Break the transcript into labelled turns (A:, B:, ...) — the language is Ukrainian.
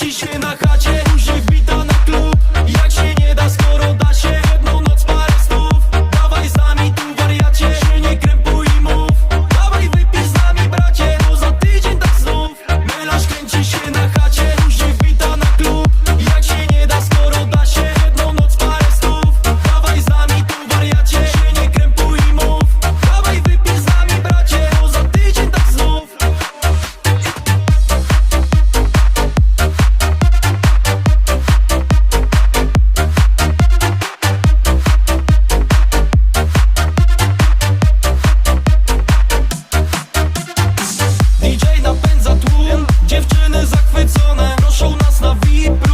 A: kręci się na chacie zachwycone Noszą nas na VIP